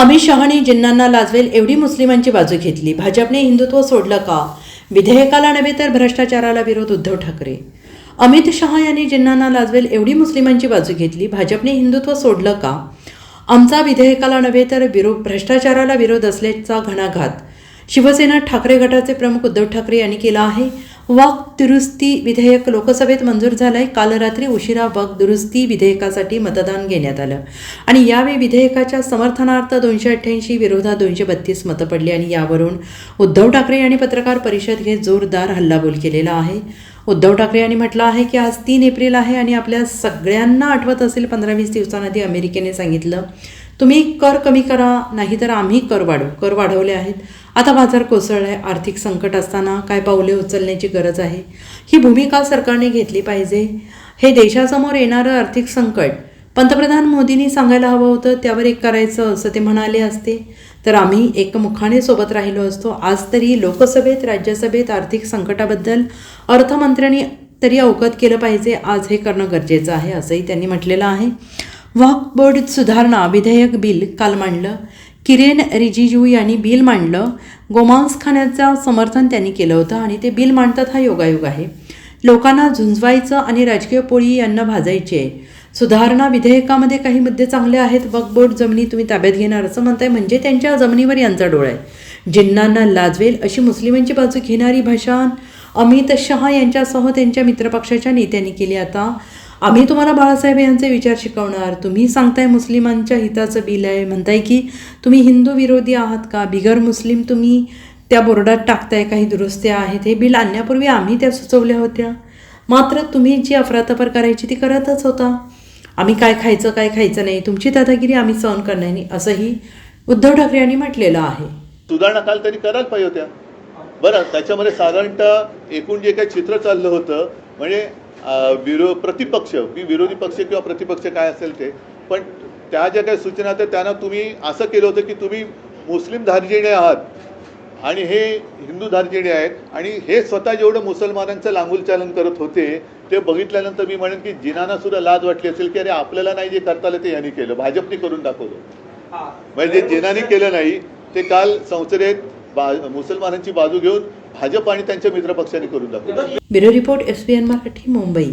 अमित शहाने जिन्नांना लाजवेल एवढी मुस्लिमांची बाजू घेतली. भाजपने हिंदुत्व सोडलं का? विधेयकाला नव्हे तर भ्रष्टाचाराला विरोध उद्धव ठाकरे. अमित शहा यांनी जिन्नांना लाजवेल एवढी मुस्लिमांची बाजू घेतली. भाजपने हिंदुत्व सोडलं का? आमचा विधेयकाला नव्हे तर विरो भ्रष्टाचाराला विरोध असल्याचा घणाघात शिवसेना ठाकरे गटाचे प्रमुख उद्धव ठाकरे यांनी केला आहे. वाक दुरुस्ती विधेयक लोकसभेत मंजूर झालं आहे काल रात्री उशिरा वाक दुरुस्ती विधेयकासाठी मतदान घेण्यात आलं. आणि यावेळी विधेयकाच्या समर्थनार्थ दोनशे अठ्ठ्याऐंशी विरोधात दोनशे बत्तीस मतं पडली आणि यावरून उद्धव ठाकरे यांनी पत्रकार परिषद घेत जोरदार हल्लाबोल केलेला आहे. उद्धव ठाकरे यांनी म्हटलं आहे की आज तीन एप्रिल आहे आणि आपल्या सगळ्यांना आठवत असेल पंधरा वीस दिवसांआधी अमेरिकेने सांगितलं तुम्ही कर कमी करा नाही तर आम्ही कर वाढवू कर वाढवले आहेत. आता बाजार कोसळलाय आर्थिक संकट असताना काय पावले उचलण्याची गरज आहे? ही भूमिका सरकारने घेतली पाहिजे. हे देशासमोर येणारं आर्थिक संकट. पंतप्रधान मोदींनी सांगायला हवं होतं त्यावर एक करायचं असं ते म्हणाले असते. तर आम्ही एकमुखाने सोबत राहिलो असतो. आज तरी लोकसभेत राज्यसभेत आर्थिक संकटाबद्दल अर्थमंत्र्यांनी तरी अवगत केलं पाहिजे. आज हे करणं गरजेचं आहे असंही त्यांनी म्हटलेलं आहे. वॉकबोर्ड सुधारणा विधेयक बिल काल मांडलं. किरेन रिजिजू यांनी बिल मांडलं. गोमांसखान्याचं समर्थन त्यांनी केलं होतं आणि ते बिल मांडतात हा योगायोग आहे. लोकांना झुंजवायचं आणि राजकीय पोळी यांना भाजायची आहे. सुधारणा विधेयकामध्ये काही मुद्दे चांगले आहेत. वकबोर्ड जमिनी तुम्ही ताब्यात घेणार असं म्हणताय म्हणजे त्यांच्या जमिनीवर यांचा डोळा आहे. जिन्नांना लाजवेल अशी मुस्लिमांची बाजू घेणारी भाषण. अमित शहा यांच्यासह त्यांच्या मित्रपक्षाच्या नेत्यांनी केली आता. आम्ही तुम्हाला बाळासाहेब यांचे विचार शिकवणार. तुम्ही सांगताय मुस्लिमांच्या हिताचं बिल आहे. म्हणताय की तुम्ही हिंदू विरोधी आहात का? बिगर मुस्लिम तुम्ही त्या बोर्डात टाकताय काही दुरुस्त्या आहेत? हे बिल आणण्यापूर्वी आम्ही त्या सुचवल्या होत्या. मात्र तुम्ही जी अफरातफर करायची ती करतच होता. आम्ही काय खायचं काय खायचं नाही? तुमची दादागिरी आम्ही सहन करणार नाही असंही उद्धव ठाकरे यांनी म्हटलेलं आहे. सुधारणा काल तरी करायला पाहिजे होत्या? बरं त्याच्यामध्ये साधारणतः एकूण जे काही चित्र चाललं होतं म्हणजे विरो प्रतिपक्ष की विरोधी पक्ष किंवा प्रतिपक्ष काय असेल ते. पण त्या ज्या काही सूचना होत्या त्यांना तुम्ही असं केलं होतं की तुम्ही मुस्लिम धार्जिणे आहात. आणि हे हिंदू धार्जिणे आहेत. आणि हे स्वतः जेवढं मुसलमानांचं लांगुलचालन करत होते ते बघितल्यानंतर मी म्हणेन की जिनाना सुद्धा लाज वाटली असेल की अरे आपल्याला नाही जे करता आलं ते यांनी केलं. भाजपने करून दाखवलं. म्हणजे जिनाने केलं नाही ते काल संसदेत बा मुसलमानांची बाजू घेऊन भाजप आणि त्यांच्या मित्रपक्षांनी करून दाखवलं. Bureau report S N Marathi Mumbai.